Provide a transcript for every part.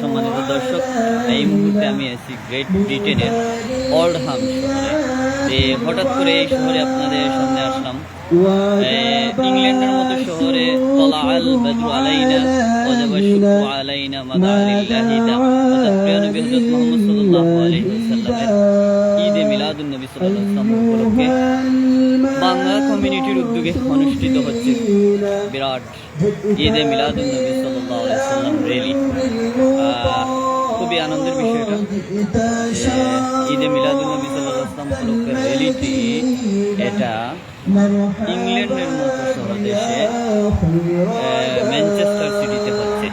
সম্মানিত দর্শক, এই মুহূর্তে আমি আছি গ্রেট ব্রিটেনের অল্ডহাম শহরে। হঠাৎ করে এই শহরে আপনাদের সামনে আসলাম। ইংল্যান্ডের মতো শহরে তলা আল ঈদে মিলাদুন নবী সাল্লাল্লাহু আলাইহি বাংলা কমিউনিটির উদ্যোগে অনুষ্ঠিত হচ্ছে বিরাট ঈদে মিলাদুল নবী সাল্লাল্লাহু সাল্লাম আহ, খুবই আনন্দের বিষয় এটা ঈদে মিলাদুল নবী সাল্লাল্লাহু সাল্লাম উপলক্ষে র্যালিটি এটা ইংল্যান্ডের মতো দেশে ম্যানচেস্টার সিটিতে হচ্ছে।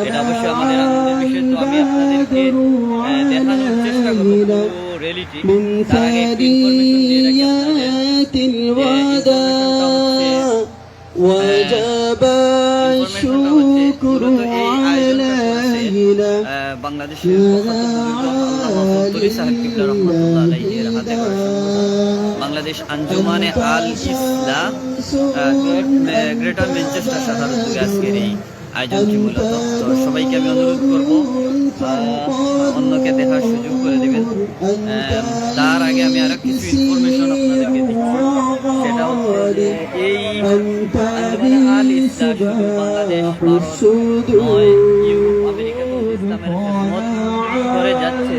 এটা অবশ্যই আমাদের আনন্দের বিষয় তো আমি আপনাদেরকে দেখানোর চেষ্টা করব من তার আগে ইনফরমেশন দিয়ে রাখি বাংলাদেশ আঞ্জুমানে আল ইসলাম গ্রেটার ম্যানচেস্টার সাধারণ আজকের এই আয়োজনটি মূলত। তো সবাইকে আমি অনুরোধ করব অন্যকে দেখার সুযোগ করে দেবেন। তার আগে আমি আরও কিছু ইনফরমেশন আপনাদেরকে এই যাচ্ছে।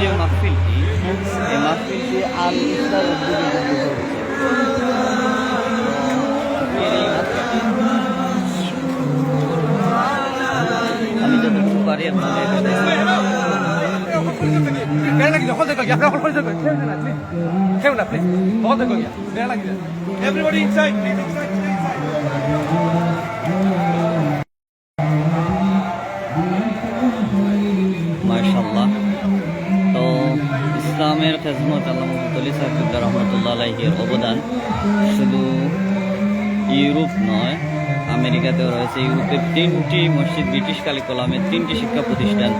যে মাহফিলটি, এই মাহফিলটি আল ইসলাম ইনসাইড মার্শাল্লাহ তো ইসলামের খেজমত আল্লাহ মুহম্মদুল্লি সাহেব রহমতুল্লাহ অবদান শুধু ইউরোপ নয় আমেরিকাতেও রয়েছে ইউরোপের তিনটি মসজিদ ব্রিটিশ কালিকলামের তিনটি শিক্ষা প্রতিষ্ঠান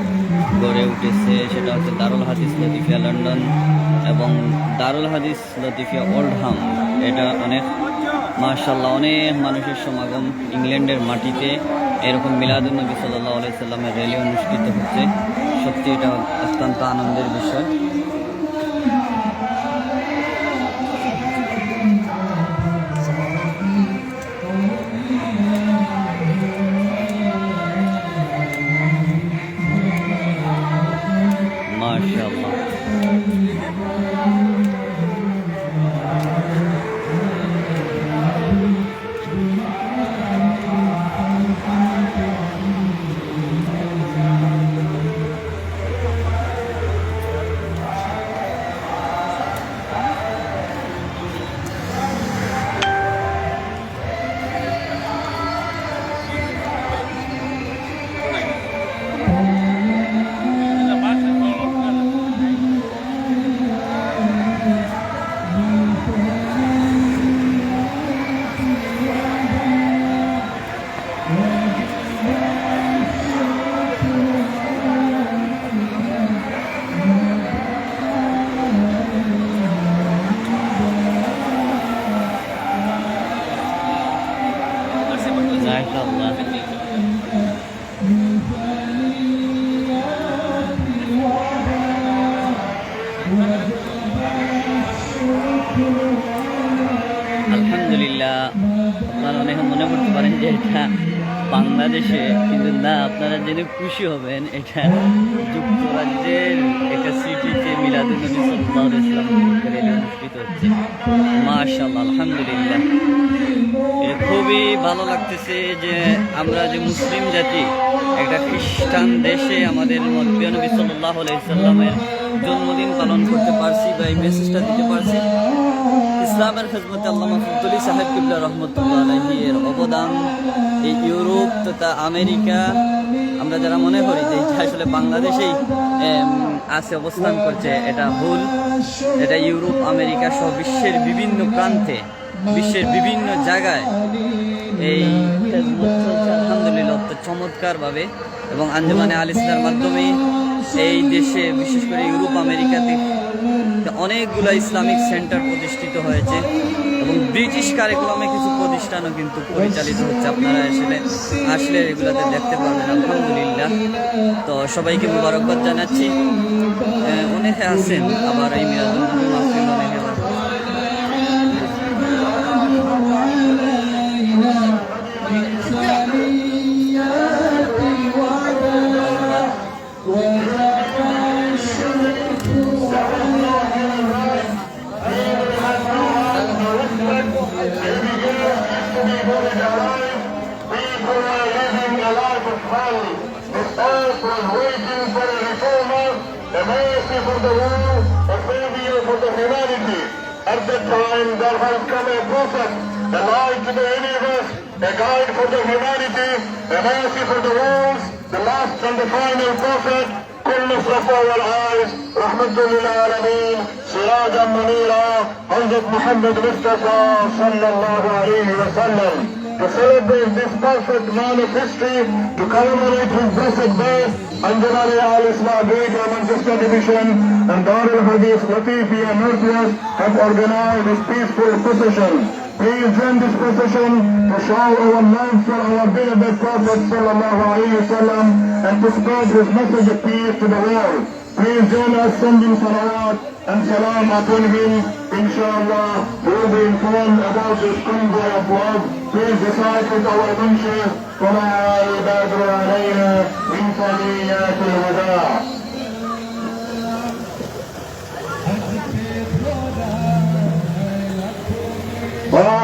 গড়ে উঠেছে। সেটা হচ্ছে দারুল হাদিস লতিফিয়া লন্ডন এবং দারুল হাদিস লতিফিয়া ওল্ডহাম। এটা অনেক মার্শাল্লাহ অনেক মানুষের সমাগম ইংল্যান্ডের মাটিতে। এরকম মিলাদুল নবী সাল্লাহ আলাইসাল্লামের র্যালি অনুষ্ঠিত হচ্ছে। সত্যি এটা অত্যন্ত আনন্দের বিষয়। মার্শাল্লাহ আলহামদুলিল্লাহ। আপনারা অনেকে মনে করতে পারেন যে এটা বাংলাদেশে, কিন্তু না, আপনারা জেনে খুশি হবেন এটা যুক্তরাজ্যের একটা সিটিতে মিলাদুল নবী সাল্লাল্লাহু অনুষ্ঠিত হচ্ছে। মাশাআল্লাহ, আলহামদুলিল্লাহ। খুবই ভালো লাগতেছে যে আমরা যে মুসলিম জাতি, একটা খ্রিস্টান দেশে আমাদের প্রিয় নবী সাল্লাল্লাহু আলাইহি জন্মদিন পালন করতে পারছি বা এই মেসেজটা দিতে পারছি। ইসলামের খেজমতে আল্লামা ফতুলি সাহেব কিবলা রহমতুল্লাহ আলহী এর অবদান এই ইউরোপ তথা আমেরিকা, আমরা যারা মনে করি যে এটা আসলে বাংলাদেশেই আছে, অবস্থান করছে, এটা ভুল। এটা ইউরোপ, আমেরিকা সহ বিশ্বের বিভিন্ন প্রান্তে বিশ্বের বিভিন্ন জায়গায় এই আলহামদুলিল্লাহ চমৎকারভাবে এবং আঞ্জুমানে আল ইসলার মাধ্যমে এই দেশে, বিশেষ করে ইউরোপ, আমেরিকাতে অনেকগুলো ইসলামিক সেন্টার প্রতিষ্ঠিত হয়েছে এবং ব্রিটিশ কারিকুলামে কিছু প্রতিষ্ঠানও কিন্তু পরিচালিত হচ্ছে। আপনারা আসলে আসলে এগুলোতে দেখতে পাবেন আলহামদুলিল্লাহ। তো সবাইকে মুবারকবাদ জানাচ্ছি। অনেকে আছেন, আবার এই Mirajul for the world, a savior for the humanity. At that time, there has come a prophet, a light to the universe, a guide for the humanity, a mercy for the worlds, the last and the final prophet. كل مصطفى والعايز رحمة للعالمين سراجا منيرا حضرت محمد مصطفى صلى الله عليه وسلم to celebrate this perfect man of history, to commemorate his blessed birth, Anjanari Al Islam Greater Manchester Division and Darul Hadith and Northwest have organized this peaceful procession. Please join this procession to show our love for our beloved Prophet Sallallahu Alaihi Wasallam and to spread his message of peace to the world. Please join us sending salawat and salam upon him. Inshallah, we will be informed about this convoy of love. Please recite with our mention. طلع البدر علينا من ثنيات الوداع. طلع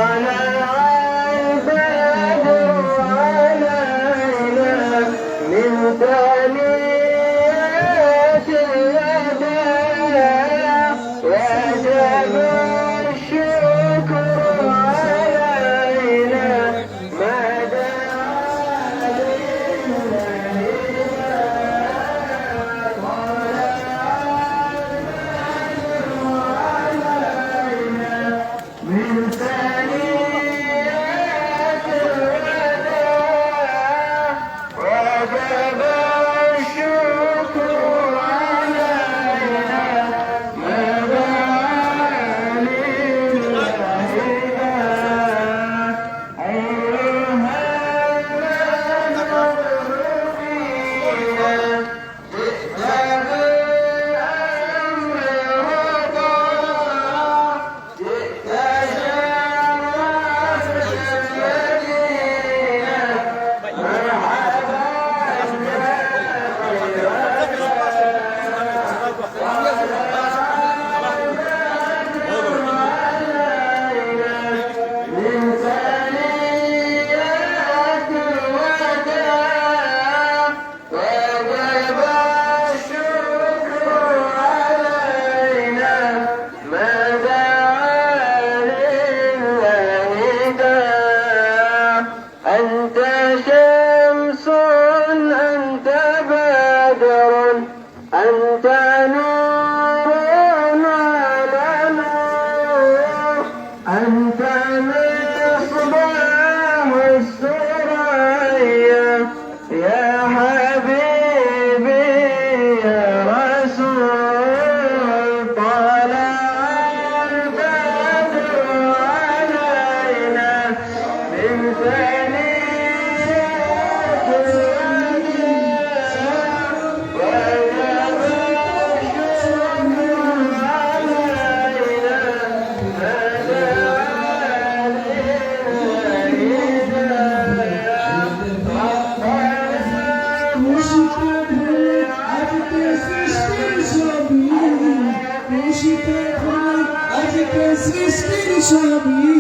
খুশিতে হয় আজকে সৃষ্টির সবই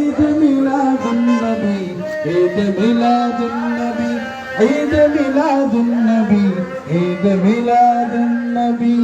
ঈদ মিলাদুন নবী ঈদ মিলাদুন নবী ঈদ মিলাদুন নবী ঈদ মিলাদুন নবী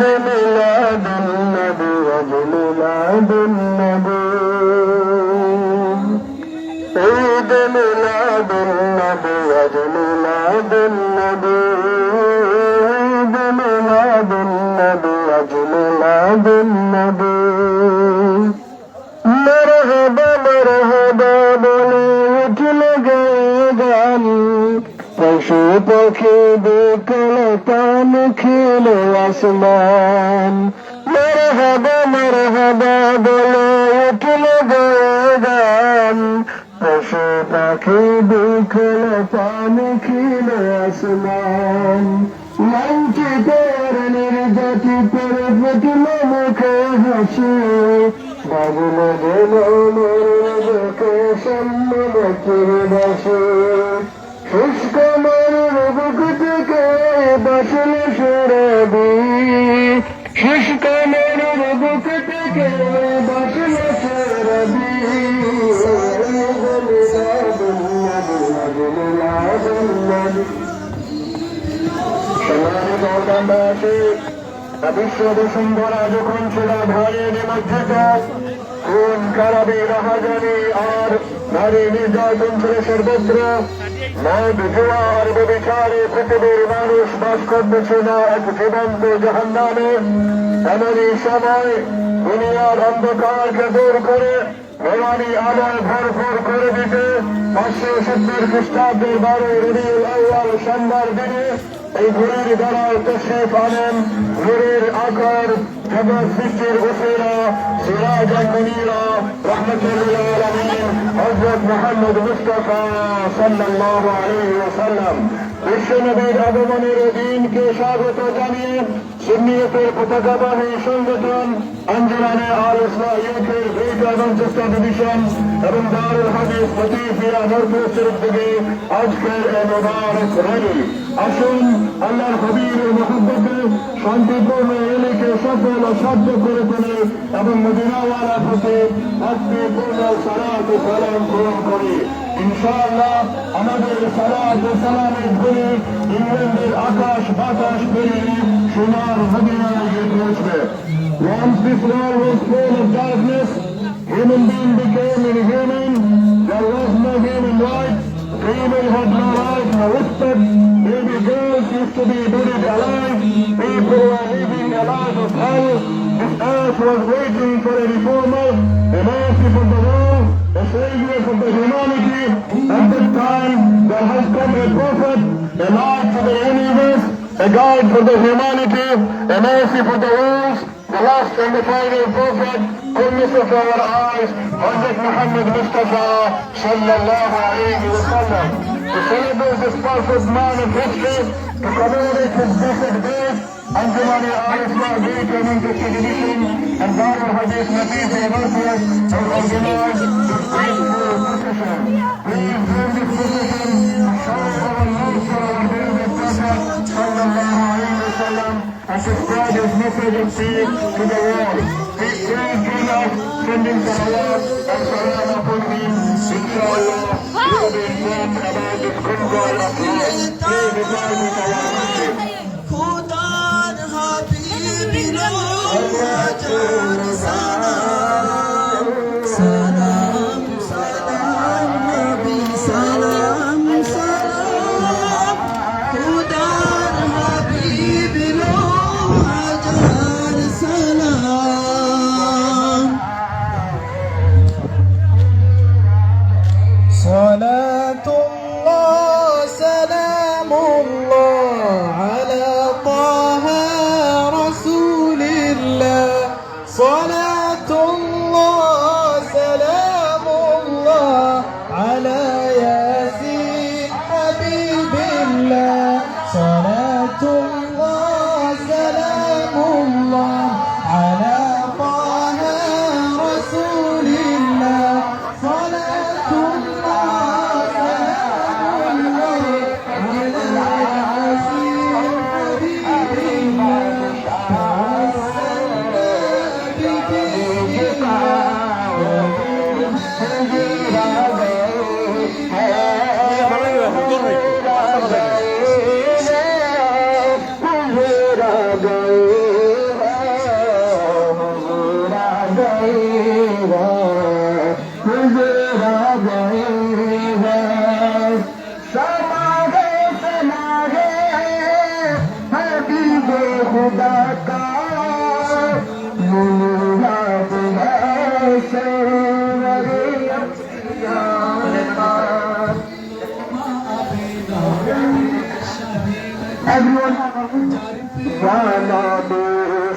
দেবে পাখি বিকল তান খেল আসমান। মরহবা মরহবা বলে উঠল গান পশু পাখি বিকল তান খেল আসমান। লাঞ্চি তোর নির্যাতি পর ফুটল মুখে হাসি। বাবুল গেল মরকে সম্মতির বসে। শুষ্ক বুক থেকে বসল সুরবি শুষ্ক মরুর বুক থেকে বসল সুরবি বিশ্ব বসুন্ধরা যখন ছিল ভয়ে নিমজ্জিত খারাপি রাহাজানি আর নারী নির্যাতন ছিল সর্বত্র মদ জুয়া আর বিচারে পৃথিবীর মানুষ বাস করতেছিল এক জীবন্ত জাহান্নামে এমনই সময় দুনিয়ার অন্ধকারকে দূর করে ভবানী আলোয় ভরপুর করে দিতে পাঁচশো সত্তর খ্রিস্টাব্দের বারো রবিউল আউয়াল সোমবার দিনে এই ঘুরের দ্বারায় তশরিফ আনেন ঘুরের আকার জগৎ সৃষ্টির উসেরা সিরাজ মনিরা রহমতুল্লাহ আলমিন হজরত মোহাম্মদ মুস্তফা সাল্লাল্লাহু আলাইহি ওয়াসাল্লাম বিশ্বনবীর আগমনের দিনকে স্বাগত জানিয়ে সুন্নিয়তের পতাকাবাহী সংগঠন আঞ্জুমানে আল ইসলাম ইউথের গ্রেটার ম্যানচেস্টার ডিভিশন এবং দারুল হাদিস লতিফিয়া নরপুরের উদ্যোগে আজকের এই মোবারক র্যালি। আসুন, আল্লাহর হবির মহব্বতে শান্তিপূর্ণ এলিকে সফল ও সাধ্য করে তোলে এবং মদিনাওয়ালা প্রতি ভক্তিপূর্ণ সালাত সালাম গ্রহণ করি। ইনশাআল্লাহ আমাদের সালাত ও সালামের ধরে ইংল্যান্ডের আকাশ বাতাস পেরিয়ে সোনার মদিনায় গিয়ে পৌঁছবে Once this world was full of darkness, human being became inhuman, there was no human rights, People had no right, no respect. Baby girls used to be buried alive. People were living a life of hell. This earth was waiting for a reformer, a mercy for the world, a savior for the humanity. At that time, there has come a prophet, a light for the universe, a guide for the humanity, a mercy for the world, the last and the final prophet, goodness of our eyes, Hazrat Muhammad Mustafa sallallahu alayhi wa sallam. To celebrate this perfect man of history, to commemorate his blessed birth, Anjumani al-Islam Great Manchester Division and Darul Hadith Nafis University have organized this beautiful procession. Please join this procession to show our love for our beloved Prophet sallallahu alayhi wa sallam and spread his message of peace to the world. Please please join us sending salawat and salam upon him. Inshallah, we will be informed about this good God of love. Please reply with our message. ሞቱ ርሳና Everyone,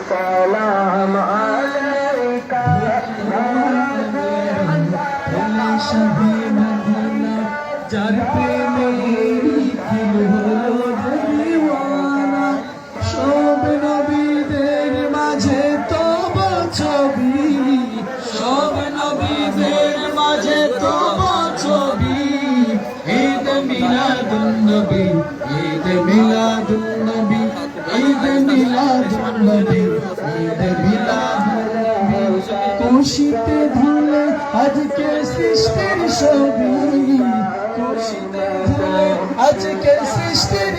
salam alayka, যার প্রেমে হলো দিওয়ানা সব নবীদের মাঝে তব ছবি সব নবীদের মাঝে তব ছবি ঈদ নবী মিলাদুন নবী খুশিতে ধুলে আজকে সৃষ্টির ছবি। খুশিতে ধুলে আজকে সৃষ্টির